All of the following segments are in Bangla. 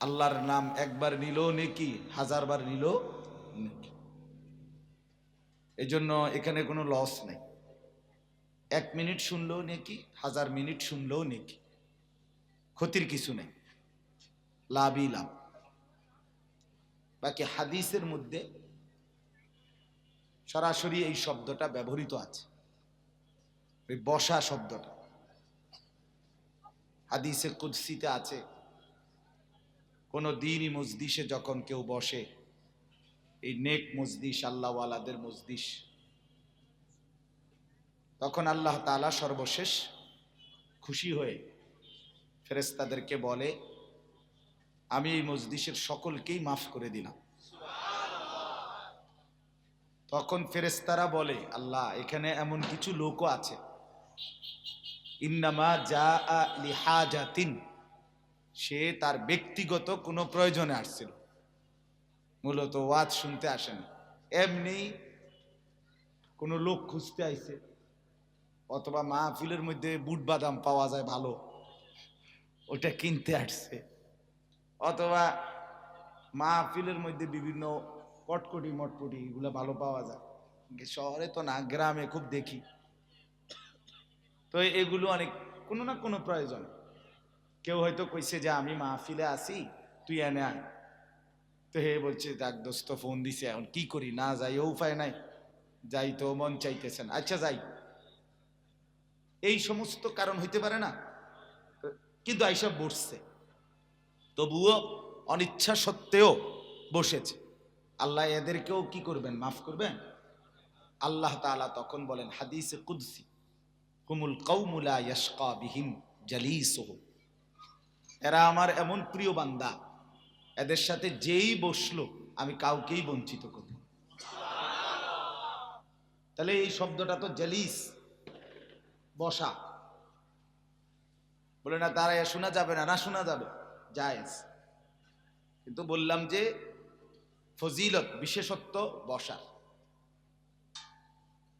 আল্লাহর নাম একবার নিল নেকি, হাজারবার নিল নেকি। এই জন্য এখানে কোনো লস নেই। এক মিনিট শুনলেও নেকি, হাজার মিনিট শুনলেও নেকি। ক্ষতির কিছু নেই। লাভই লাভ। বাকি হাদিসের মধ্যে সরাসরি এই শব্দটা ব্যবহৃত আছে। ওই বসা শব্দটা। হাদিসে কুদ্সিতে আছে। কোনো দিনই মজদিসে যখন কেউ বসে, এই নেক মজদিস, আল্লাহওয়ালাদের মজদিস, তখন আল্লাহ তাআলা সর্বশেষ খুশি হয়ে ফেরেস্তাদেরকে বলে, আমি এই মজদিসের সকলকেই মাফ করে দিলাম। তখন ফেরেস্তারা বলে, আল্লাহ, এখানে এমন কিছু লোকও আছে। ইন্নামা যা লিহাজাতিন সে তার ব্যক্তিগত কোনো প্রয়োজনে আসছিল। মূলত ওয়াজ শুনতে আসেন। এমনি কোনো লোক খুঁজতে আইছে, অথবা মাহফিলের মধ্যে বুট বাদাম পাওয়া যায় ভালো, ওটা কিনতে আসছে, অথবা মাহফিলের মধ্যে বিভিন্ন কটকটি মটপটি এগুলো ভালো পাওয়া যায়। শহরে তো না, গ্রামে খুব দেখি। তো এগুলো অনেক, কোনো না কোনো প্রয়োজন। কেউ হয়তো কইছে যে, আমি মাহফিলে আসি, তুই এনে আয়। তো হে বলছে, দেখ দোস্ত, ফোন দিছে, এখন কি করি? না যাই ও উপায় নাই। যাই তো মন চাইতেছেন আচ্ছা যাই। এই সমস্ত কারণ হইতে পারে না, কিন্তু এইসব বসছে। তবুও অনিচ্ছা সত্ত্বেও বসেছে। আল্লাহ এদেরকেও কি করবেন? মাফ করবেন? আল্লাহ তাআলা তখন বলেন, হাদিসে কুদসি, হুমুল কৌমুলা ইয়াশকা বিহিম জালিসুহু। এরা আমার এমন প্রিয় বান্দা, এদের সাথে যেই বসল, আমি কাউকেই বঞ্চিত করব তাহলে এই শব্দটা তো জালিস, বসা। বলে, না, তারা শোনা যাবে না না শোনা যাবে। জায়েজ। কিন্তু বললাম যে, ফজিলত, বিশেষত্ব, বসা।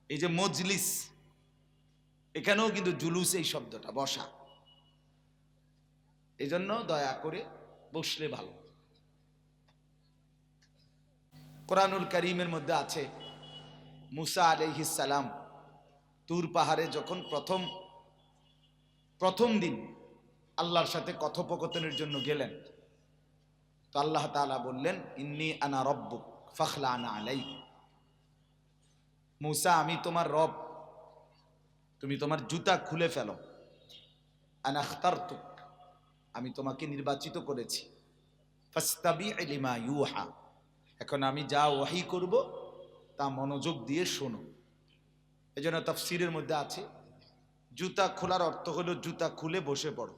এই যে মজলিস, এখানেও কিন্তু জুলুস এই শব্দটা, বসা। এই জন্য দয়া করে বসলে ভালো। কোরআনুল করিমের মধ্যে আছে, মুসা আলহিসাল্লাম তুর পাহাড়ে যখন প্রথম প্রথম দিন আল্লাহর সাথে কথোপকথনের জন্য গেলেন, তো আল্লাহ তাআলা বললেন, ইন্নি আনা রব্বুক ফখলা আনা আলাই মুসা, আমি তোমার রব। তুমি তোমার জুতা খুলে ফেলো। আনা আখতারতুক আমি তোমাকে নির্বাচিত করেছি। এখন আমি যা ওয়াহি করব, তা মনোযোগ দিয়ে শোনো। এই জন্য তফসিরের মধ্যে আছে, জুতা খোলার অর্থ হলো জুতা খুলে বসে পড়ো।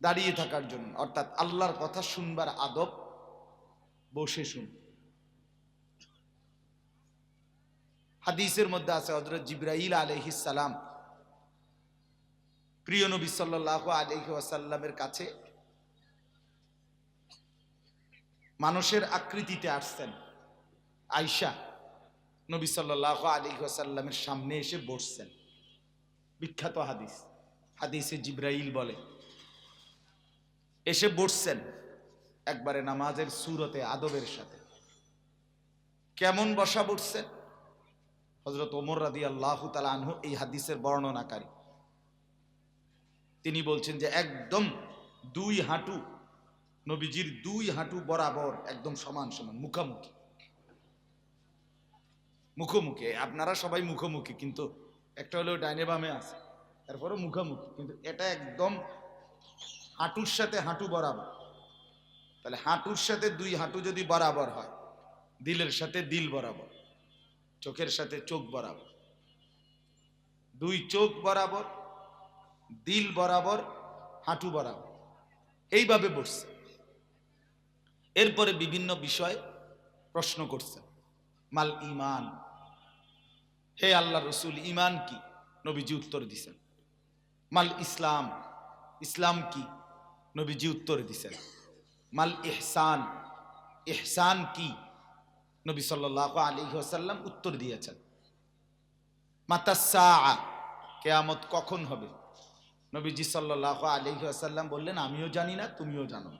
দাঁড়িয়ে থাকার জন্য, অর্থাৎ আল্লাহর কথা শুনবার আদব বসে শুন। হাদিসের মধ্যে আছে হজরত জিব্রাইল আলহিস সালাম প্রিয় নবী সাল্লাহ আলহি ওয়াসাল্লামের কাছে মানুষের আকৃতিতে আসছেন আয়সা নবী সাল্লাহ আলী ওয়াসাল্লামের সামনে এসে বসছেন। বিখ্যাত হাদিস, হাদিসে জিব্রাইল বলে, এসে বসছেন একবারে নামাজের সুরতে, আদবের সাথে। কেমন বসা বসছেন? হজরত ওমর রাদি আল্লাহ আনহু এই হাদিসের বর্ণনাকারী। তিনি বলছেন যে একদম দুই হাঁটু, নবীজির দুই হাঁটু বরাবর একদম সমান সমান, মুখামুখি। মুখোমুখি, আপনারা সবাই মুখোমুখি, কিন্তু একটা হলো ডাইনে বামে আছে তারপরে মুখোমুখি, কিন্তু এটা একদম হাঁটুর সাথে হাঁটু বরাবর। তাহলে হাঁটুর সাথে দুই হাঁটু যদি বরাবর হয়, দিলের সাথে দিল বরাবর, চোখের সাথে চোখ বরাবর। দুই চোখ বরাবর দিল বরাবর, হাঁটু বরাবর। এইভাবে বসছে। এরপরে বিভিন্ন বিষয় প্রশ্ন করছে। মাল ইমান। হে আল্লাহ রসুল, ইমান কি? নবীজি উত্তর দিছেন। মাল ইসলাম। ইসলাম কি? নবীজি উত্তর দিছেন। মাল ইহসান। ইহসান কি? নবী সাল্লাহ আলী আসাল্লাম উত্তর দিয়েছেন। মাতাসা কেয়ামত কখন হবে? নবীজি সাল্লাহ আলী আসাল্লাম বললেন, আমিও জানি না, তুমিও জানো।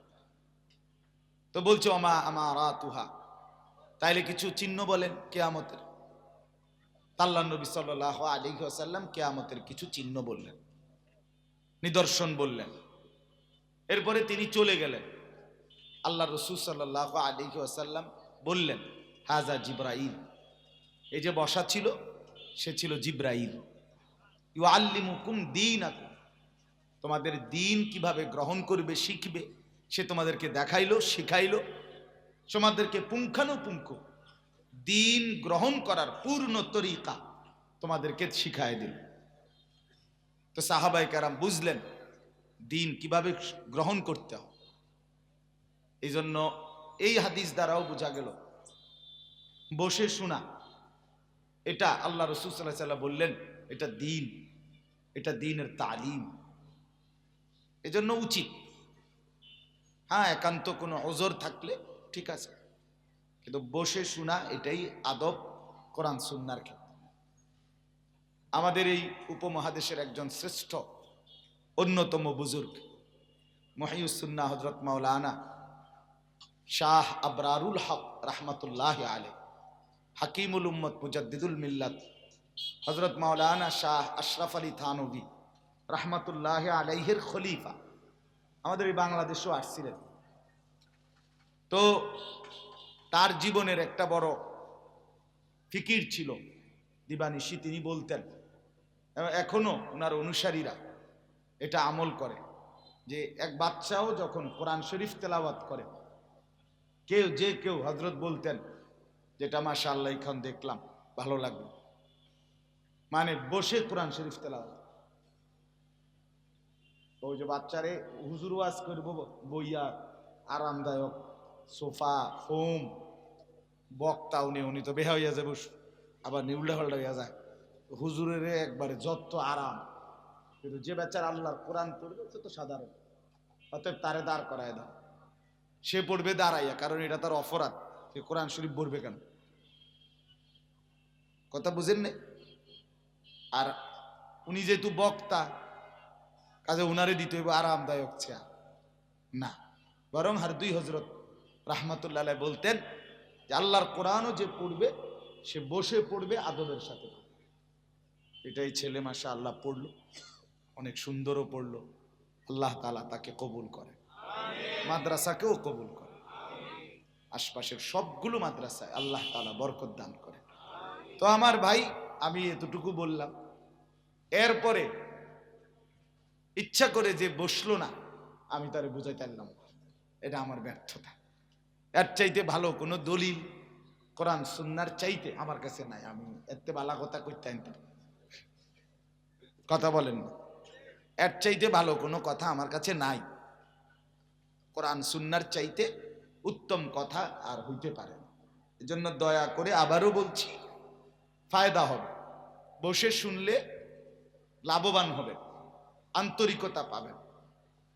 তো বলছো আমা আমার তুহা তাইলে কিছু চিহ্ন বলেন, কেয়ামতের। তাল্লা নবী সাল্লাহ আলী আসাল্লাম কেয়ামতের কিছু চিহ্ন বললেন, নিদর্শন বললেন। এরপরে তিনি চলে গেলেন। আল্লাহ রসুল সাল্লাহ আলী আসাল্লাম বললেন, হাজা জিব্রাইল। এই যে বসা ছিল, সে ছিল জিব্রাইল। ইউ আল্লিমুকুম দিন তোমাদের দিন কীভাবে গ্রহণ করবে, শিখবে, সে তোমাদেরকে দেখাইলো, শিখাইলো। তোমাদেরকে পুঙ্খানুপুঙ্খ দিন গ্রহণ করার পূর্ণ তরিকা তোমাদেরকে শিখাই দিল। তো সাহাবাই কারাম বুঝলেন দিন কীভাবে গ্রহণ করতে হয়। এই জন্য এই হাদিস দ্বারাও বোঝা গেল। বসে শোনা, এটা আল্লাহ রসুল সাল্লাহ বললেন, এটা দিন, এটা দিনের তালিম। এজন্য উচিত। হ্যাঁ একান্ত কোনো ওজোর থাকলে ঠিক আছে। কিন্তু বসে শোনা, এটাই আদব কোরআন সুন্নার ক্ষেত্রে। আমাদের এই উপমহাদেশের একজন শ্রেষ্ঠ, অন্যতম বুজুর্গ মহিউসুন্না হজরত মাওলানা শাহ আবরারুল হক রহমতুল্লাহ আলে হাকিমুল উম্মত মুজাদ্দিদুল মিল্লাত হজরত মাওলানা শাহ আশরাফ আলী থানবী রহমতুল্লাহ আলাইহের খলিফা। আমাদের এই বাংলাদেশও আসছিলেন তো তার জীবনের একটা বড় ফিকির ছিল, দিবানিশি তিনি বলতেন। এবং এখনও ওনার অনুসারীরা এটা আমল করে যে এক বাচ্চাও যখন কোরআন শরীফ তেলাওয়াত করে, কেউ যে কেউ হজরত বলতেন, যেটা মাসা আল্লাহ খান দেখলাম, ভালো লাগল মানে বসে কোরআন শরীফ তেলাওয়াত। ওই যে বাচ্চারে হুজুর ওয়াজ করব, বইয়া আরামদায়ক সোফা ফোম বক্তা উনি উনি তো বেহা হইয়া যাবে আবার নিউল্লা হল্লা হইয়া যায়। হুজুরের একবারে যত আরাম। কিন্তু যে বেচার আল্লাহর কোরআন পড়বে, সে তো সাধারণ। অতএব তারে দাঁড় করায় দাও। সে পড়বে দাঁড়াইয়া, কারণ এটা তার অপরাধ। সে কোরআন শরীফ পড়বে কেন? কথা বুঝেন নে আর উনি যেহেতু বক্তা কাজে উনারে দিতে হইব আরামদায়ক চেয়ার না। বরং হার দুই হজরত রাহমাতুল্লাহ বলতেন যে আল্লাহর কোরআনও যে পড়বে সে বসে পড়বে আদবের সাথে। এটাই ছেলে মাসা আল্লাহ পড়ল অনেক সুন্দরও পড়ল। আল্লাহ তালা তাকে কবুল করে। মাদ্রাসাকেও কবুল করে। আশপাশের সবগুলো মাদ্রাসায় আল্লাহ তালা বরকত দান করে তো আমার ভাই আমি এতটুকু বললাম। এরপরে ইচ্ছা করে যে বসল না, আমি তারে বুঝাইতে পারলাম এটা আমার ব্যর্থতা। এর চাইতে ভালো কোনো দলিল, কোরআন সুন্নার চাইতে আমার কাছে নাই। আমি এতে বালা কথা করতে আনতে কথা বলেন না। এর চাইতে ভালো কোনো কথা আমার কাছে নাই। কোরআন সুন্নার চাইতে উত্তম কথা আর হইতে পারে না। এজন্য দয়া করে আবারও বলছি, ফায়দা হবে। বসে শুনলে লাভবান হবে। আন্তরিকতা পাবেন।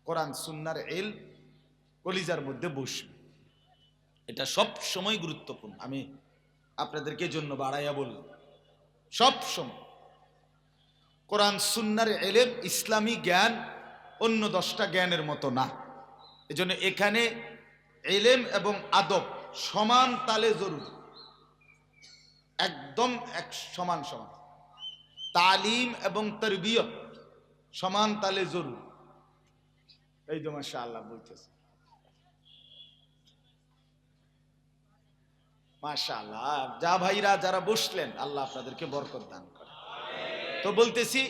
কোরআন, সুন্নার এল কলিজার মধ্যে বসবে। এটা সব সময় গুরুত্বপূর্ণ। আমি আপনাদেরকে জন্য বাড়াইয়া বললাম, সব সময়। কোরআন, সুন্নার এলেম ইসলামী জ্ঞান অন্য দশটা জ্ঞানের মতো না। এজন্য এখানে এলেম এবং আদব সমান তালে জরুরি। একদম এক সমান সমান। তালিম এবং তরবিয়ত সমান তালে জরুর। এই তো মাসা আল্লাহ বলতেছে। মাসা যা ভাইরা যারা বসলেন, আল্লাহ আপনাদেরকে বরকত দান করে। তো বলতেছি